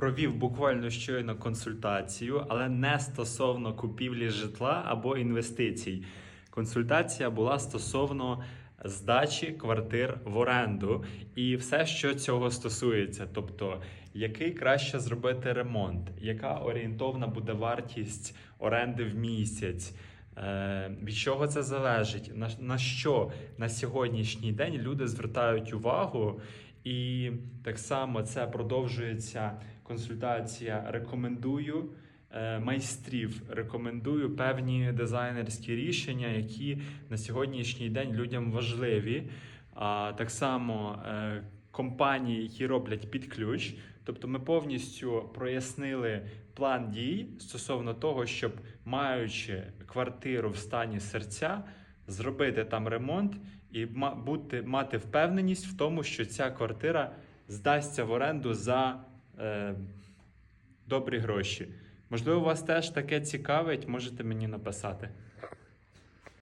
провів буквально щойно консультацію, але не стосовно купівлі житла або інвестицій. Консультація була стосовно здачі квартир в оренду і все, що цього стосується. Тобто, який краще зробити ремонт, яка орієнтовна буде вартість оренди в місяць. Е, Від чого це залежить? На, на що на сьогоднішній день люди звертають увагу, і так само це продовжується консультація. Рекомендую е, майстрів, рекомендую певні дизайнерські рішення, які на сьогоднішній день людям важливі. А так само е, компанії, які роблять під ключ. Тобто ми повністю прояснили план дій стосовно того, щоб маючи квартиру в стані серця, зробити там ремонт і бути, мати впевненість в тому, що ця квартира здасться в оренду за е, добрі гроші. Можливо, вас теж таке цікавить, можете мені написати.